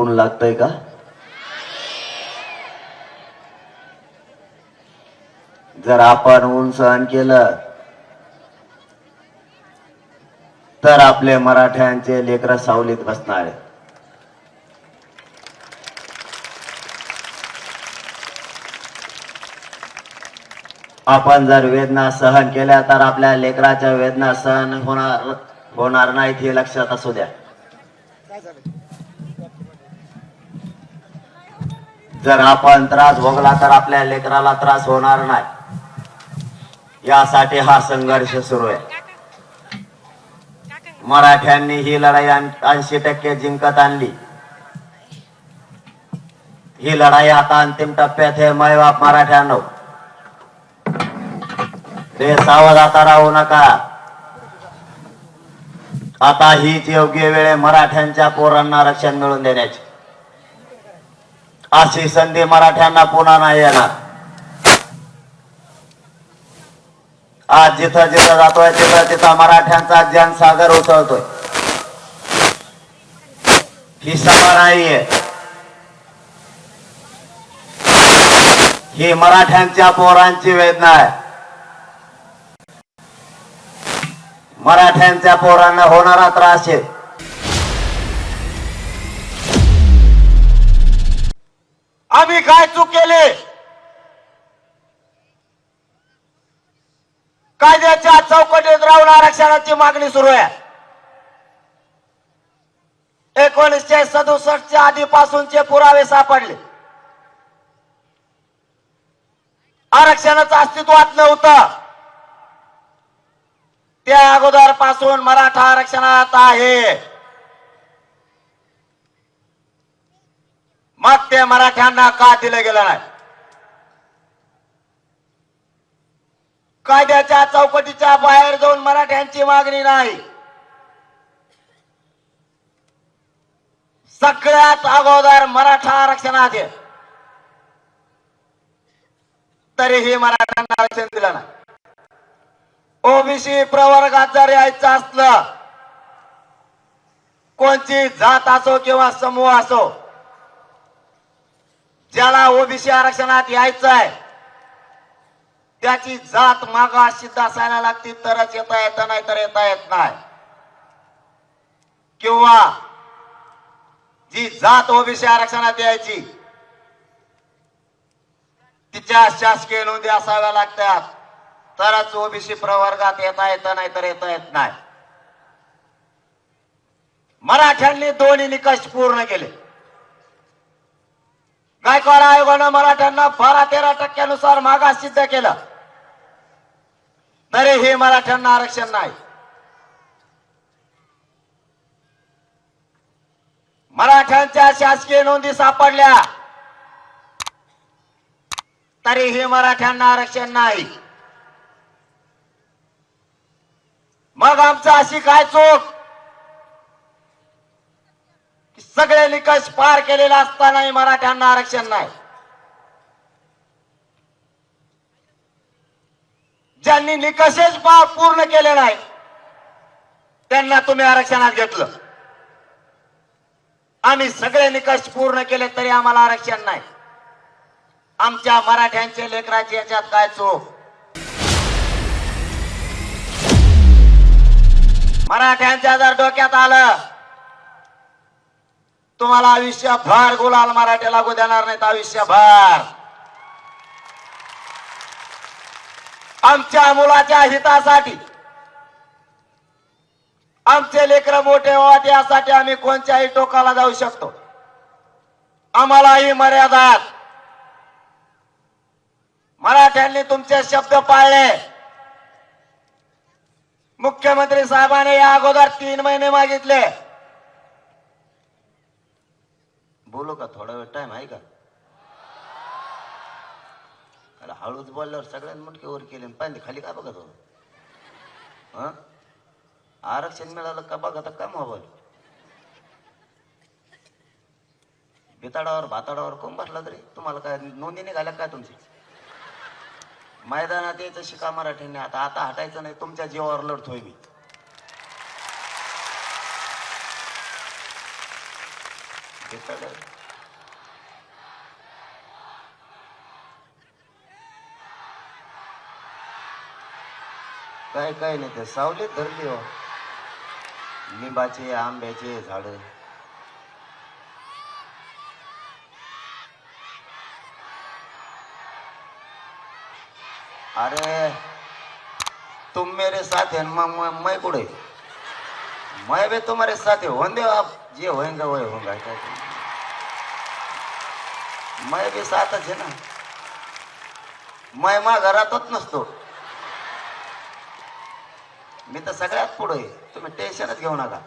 ऊन लागतंय का? जर आपण ऊन सहन केलं तर आपले मराठ्यांचे लेकर सावलीत बसणार आपण जर वेदना सहन केल्या तर आपल्या लेकराच्या वेदना सहन होणार होणार नाहीत हे लक्षात असू द्या. जर आपण त्रास भोगला तर आपल्या लेकराला त्रास होणार नाही. यासाठी हा संघर्ष सुरू आहे. मराठ्यांनी ही लढाई ऐंशी टक्के जिंकत आणली. ही लढाई आता अंतिम टप्प्यात हे मैबाप मराठ्यानो. ते सावध आता राहू नका. आता हीच योग्य वेळ मराठ्यांच्या पोरांना रक्षण मिळवून देण्याची. अशी संधी मराठ्यांना पुन्हा नाही येणार. आज जिथं जिथं जातोय तिथं तिथं मराठ्यांचा जनसागर उसळतोय. ही सभा नाहीये. ही मराठ्यांच्या पोरांची वेदना आहे. मराठ्यांच्या पोरांना होणारा त्रास आहे. आम्ही काय चूक केले? कायद्याच्या चौकटीत राहून आरक्षणाची मागणी सुरू आहे. एकोणीसशे सदुसष्टच्या आधीपासूनचे पुरावे सापडले. आरक्षणाचं अस्तित्वात नव्हतं. त्या अगोदरपासून मराठा आरक्षणात आहे. मग ते मराठ्यांना का दिलं गेलं नाही? कायद्याच्या चौकटीच्या बाहेर जाऊन मराठ्यांची मागणी नाही. सगळ्यात अगोदर मराठा आरक्षणाचे तरीही मराठ्यांना आरक्षण दिलं नाही. ओबीसी प्रवर्गात जर यायचं असलं कोणची जात असो किंवा समूह असो ज्याला ओबीसी आरक्षणात यायचं आहे त्याची जात मागा सिद्ध असायला लागती तरच येता येत नाही तर येता येत नाही. किंवा जी जात ओबीसी आरक्षणात यायची तिच्या शासकीय नोंदी असाव्या लागतात तरच ओबीसी प्रवर्गात येता येत नाही तर येता येत नाही. मराठ्यांनी दोन्ही निकष पूर्ण केले. गायकवाड आयोगानं मराठ्यांना बारा तेरा टक्क्यानुसार मागास सिद्ध केलं. तरीही मराठ्यांना आरक्षण नाही. मराठ्यांच्या शासकीय नोंदी सापडल्या. तरी हे मराठ्यांना आरक्षण नाही. मग आमचं अशी काय चूक? सगळे निकष पार केलेला असतानाही मराठ्यांना आरक्षण नाही. ज्यांनी निकषच पार पूर्ण केले नाही त्यांना तुम्ही आरक्षणात घेतलं. आम्ही सगळे निकष पूर्ण केले तरी आम्हाला आरक्षण नाही. आमच्या मराठ्यांचे लेकराचे याच्यात काय चूक? मराठ्यांच्या जर डोक्यात आलं तुम्हाला आयुष्यभर गुलाल मराठी लागू देणार नाहीत आयुष्यभर. आमच्या मुलाच्या हितासाठी आमचे लेकर मोठे व्हावे यासाठी आम्ही कोणत्याही टोकाला जाऊ शकतो. आम्हालाही मर्यादात मराठ्यांनी तुमचे शब्द पाळले. मुख्यमंत्री साहेबांनी या अगोदर तीन महिने मागितले. बोलू का थोडा वेळ टाइम आहे का? अरे हळूच बोलल्यावर सगळ्यांनी मुटके वर केले आणि पाहिजे खाली का बघत होतो? हं? आरक्षण मिळालं का बघा का मोबाईल? बिताडावर भाताडावर कोण बसला तरी? तुम्हाला काय नोंदी निघाल्या काय तुमची? मैदानात यायचं शिका मराठीने आता आता हटायचं नाही तुमच्या जीवावर लढतोय मी. सगळं काय काय नाही ते सावलीत धरली हो. लिंबाचे आंब्याचे झाड. अरे तुम मेरे साथ है मैं कुठे? मैं भी तुम्हारे साथ है होने आप जे होएंगे वही होगा क्या करें? मैं बी सातच आहे ना. मैं मा घरातच नसतो. मी तर सगळ्यात पुढे आहे. तुम्ही टेन्शनच घेऊ नका.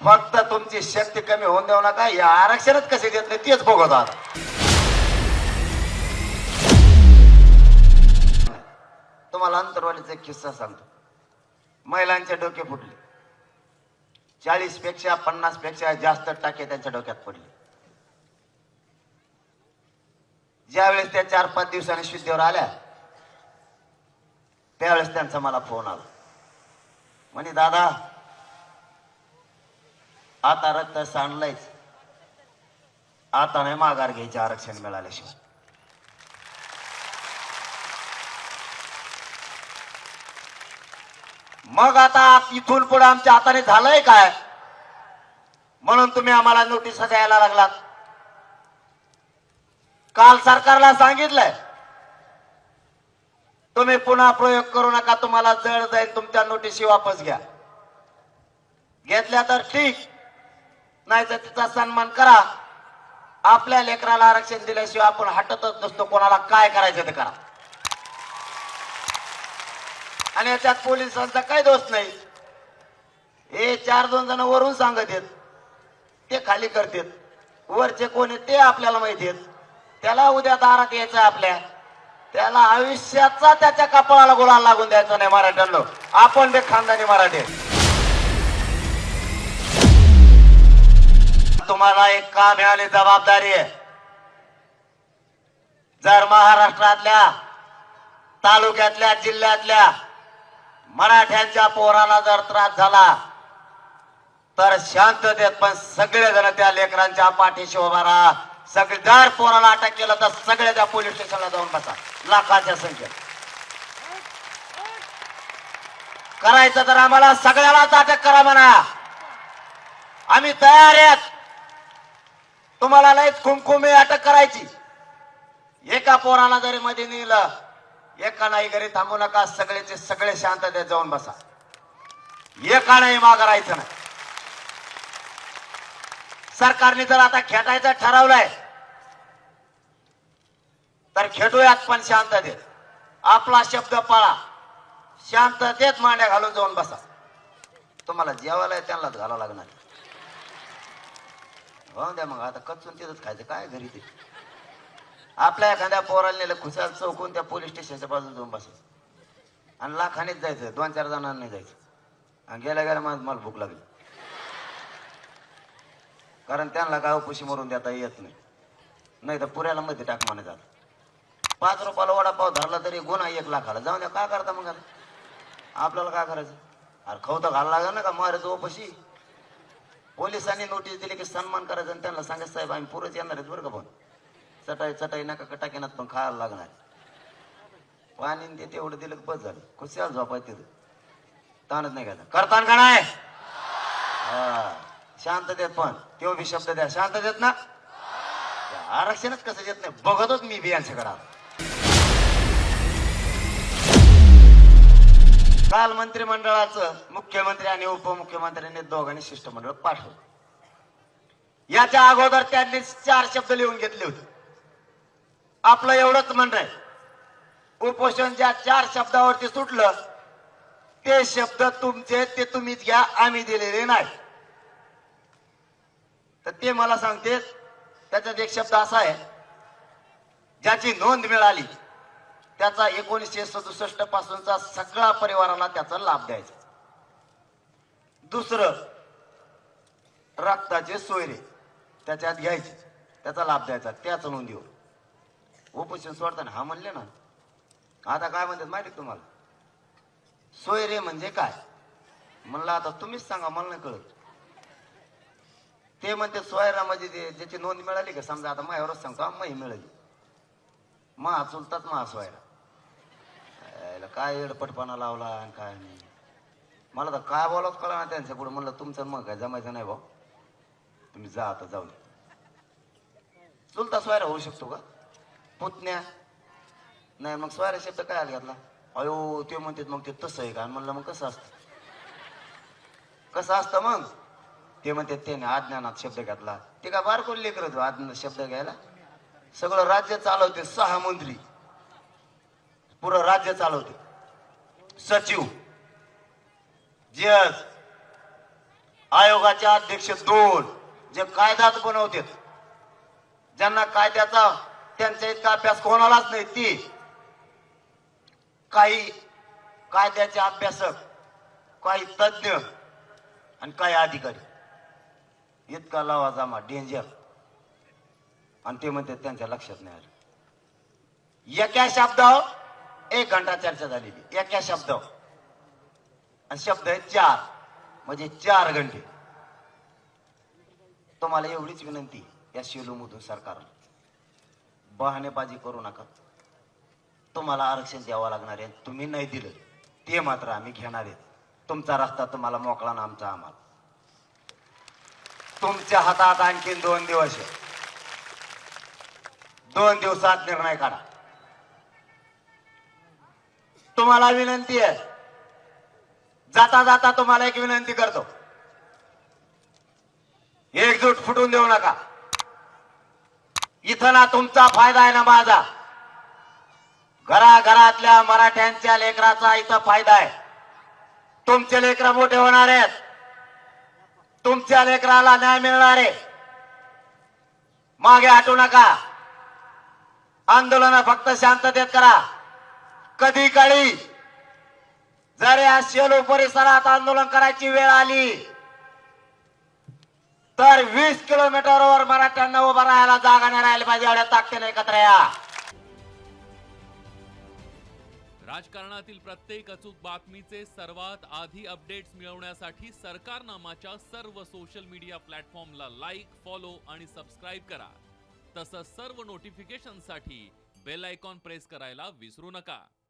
फक्त तुमची शक्ती कमी होऊन देऊ नका. या आरक्षणच कसे देत नाही तेच बघत आता तुम्हाला अंतरवालीचा एक किस्सा सांगतो. महिलांचे डोके फुटले. चाळीसपेक्षा पन्नासपेक्षा जास्त टाके त्यांच्या डोक्यात पडले. ज्यावेळेस त्या चार पाच दिवसांनी शुद्धीवर आल्या त्यावेळेस त्यांचा मला फोन आला. म्हणे दादा आता रक्त सांडलंयच. आता नाही माघार घ्यायचे आरक्षण मिळाल्याशिवाय. मग आता इथून पुढे आमच्या हाताने झालंय काय? म्हणून तुम्ही आम्हाला नोटीस द्यायला लागलात. काल सरकारला सांगितलंय तुम्ही पुन्हा प्रयोग करू नका तुम्हाला जड जाईल तुमच्या नोटीसी वापस घ्या. घेतल्या तर ठीक नाही तर तिचा सन्मान करा. आपल्या लेकराला आरक्षण दिल्याशिवाय आपण हटतच नसतो कोणाला काय करायचं ते करा. आणि याच्यात पोलिसांचा काही दोष नाही. हे चार दोन जण वरून सांगत आहेत. ते खाली करतात. वरचे कोण ते आपल्याला माहिती आहेत. त्याला उद्या दारात यायचं आपल्या. त्याला आयुष्याचा त्याच्या कपाळाला गुलाल लागून द्यायचा नाही मराठ्यांना. आपण ते खानदानी मराठी. तुम्हाला एक काम मिळाली जबाबदारी आहे? जर महाराष्ट्रातल्या तालुक्यातल्या जिल्ह्यातल्या मराठ्यांच्या पोराला जर त्रास झाला तर शांत देत पण सगळेजण त्या लेकरांच्या पाठीशी उभा राहा. सगळे जर पोराला अटक केलं तर सगळे त्या पोलीस स्टेशनला जाऊन बसा. लाखाच्या संख्येत. करायचं तर आम्हाला सगळ्यालाच अटक करा म्हणा. आम्ही तयार आहेत. तुम्हाला लयच कुमकुमी अटक करायची. एका पोराला जरी मध्ये नेलं एका नाही घरी थांबू नका सगळेचे सगळे शांततेत जाऊन बसा. एका नाही माग राहायचं नाही. सरकारने जर आता खेटायचं ठरवलंय तर खेटूयात पण शांततेत. आपला शब्द पाळा. शांततेत मांड्या घालून जाऊन बसा. तुम्हाला जेवायला आहे त्यांनाच घालावं लागणार. हो द्या मग आता कचून तिथंच खायचं. काय घरी ते? आपल्या एखाद्या पोराला नेलं खुशाल चौकून त्या पोलीस स्टेशनच्या बाजूला जाऊन बसायचं. आणि लाखानेच जायचं दोन चार जणांना नाही जायचं. आणि गेल्या गेल्या मला मला भूक लागली. कारण त्यांना गावपुशी मरून देता येत नाही. नाही तर पुऱ्याला मध्ये टाक माने जात. पाच रुपयाला वडापाव धरला तरी गुन्हा एक लाखाला. जाऊन द्या काय करता मग आपल्याला काय करायचं? अरे खाऊ तर घाला लागेल ना का मारायचं ओपशी पोलिसांनी नोटीस दिली की सन्मान करायचं आणि त्यांना सांगायचं साहेब आम्ही पुरच येणार आहेत बरं का पण चटाई चटाई नका टाकेनात पण खायला लागणार. पाणी ते तेवढं दिलं बस झालं. कुशाल झोपाय तिथं. ताणच नाही घ्यायचा करतान का नाही हा. शांत देत पण. तेव्हा बी शब्द द्या. शांत देत ना. आरक्षणच कसं देत नाही. बघतोच मी बी यांच्याकडे काल मंत्रिमंडळाचं मुख्यमंत्री आणि उपमुख्यमंत्र्यांनी दोघांनी शिष्टमंडळ पाठवलं. याच्या अगोदर त्यांनी चार शब्द लिहून घेतले होते. आपलं एवढंच म्हणणं आहे. कुपोषण ज्या चार शब्दावरती सुटलं ते शब्द तुमचे ते तुम्हीच घ्या आम्ही दिलेले नाही. तर ते मला सांगते त्याच्यात एक शब्द असा आहे ज्याची नोंद मिळाली त्याचा एकोणीसशे सदुसष्ट पासूनचा सगळा परिवाराला त्याचा लाभ द्यायचा. दुसरं रक्ताचे सोयरे त्याच्यात घ्यायचे त्याचा लाभ द्यायचा त्याच नोंदीवर उपोषण सोडताना हा म्हणले ना आता काय म्हणतात माहिती तुम्हाला? तुम्हाला सोयरे म्हणजे काय? म्हणलं आता तुम्हीच सांगा मला नाही कळत. ते म्हणते सोयरा म्हणजे ते ज्याची नोंद मिळाली का समजा आता माझ्यावरच सांगतो मही मिळाली. महा चुलतात महा सोयरा. काय एडपटपणा लावला आणि काय नाही. मला तर काय बोलावं कळा ना त्यांच्या पुढे. म्हणलं तुमचं मग काय जमायचं नाही भाऊ. तुम्ही जा आता जाऊन. चुलता सोयरा होऊ शकतो का? पुतण्या. नाही मग स्वारे शब्द काय आला घातला अयो ते म्हणतात मग ते तसं आहे का? म्हणलं मग कसं असतं? कसं असतं मग? ते म्हणतात त्याने अज्ञानात शब्द घातला. ते का बार कोण लेकर हो, अज्ञानात शब्द घ्यायला? सगळं राज्य चालवते सहा मंत्री. पुरं राज्य चालवते. सचिव. जज. आयोगाचे अध्यक्ष दोन. जे कायदाच बनवतात. ज्यांना कायद्याचा त्यांचा इतका अभ्यास कोणालाच नाही ती. काही कायद्याचे अभ्यासक काही तज्ज्ञ आणि काही अधिकारी. इतका लावा जामा डेंजर आणि ते म्हणते त्यांच्या लक्षात नाही आलं. एका शब्दावर एक घंटा चर्चा झालेली. एका शब्दावर. आणि शब्द आहे चार. म्हणजे चार घंटे. तुम्हाला एवढीच विनंती या शेलूमधून सरकारला. बहाणेबाजी करू नका. तुम्हाला आरक्षण द्यावं लागणार आहे. तुम्ही नाही दिलं ते मात्र आम्ही घेणार आहेत तुमचा रस्ता तुम्हाला मोकळा ना आमचा आम्हाला. तुमच्या हातात आणखीन दोन दिवस आहे. दोन दिवसात निर्णय काढा. तुम्हाला विनंती आहे. जाता जाता तुम्हाला एक विनंती करतो. एकजूट फुटून देऊ नका. इथं ना तुमचा फायदा आहे ना माझा. घराघरातल्या मराठ्यांच्या लेकराचा इथं फायदा आहे. तुमचे लेकर मोठे होणार आहेत. तुमच्या लेकराला न्याय मिळणार आहे. मागे हटू नका. आंदोलन फक्त शांततेत करा. कधी काळी? जर या शेलू परिसरात आंदोलन करायची वेळ आली तर वीस किलोमीटरवर मराठ्यांना उभं राहायला जागा नाही राहिली पाहिजे एवढ्या ताकदीने एकत्र या. राजकारणातील प्रत्येक अचूक बातमीचे सर्वात आधी अपडेट्स मिळवण्यासाठी सरकारनामाच्या सर्व सोशल मीडिया प्लॅटफॉर्मला लाईक फॉलो आणि सबस्क्राईब करा. तसंच सर्व नोटिफिकेशनसाठी बेल आयकॉन प्रेस करायला विसरू नका.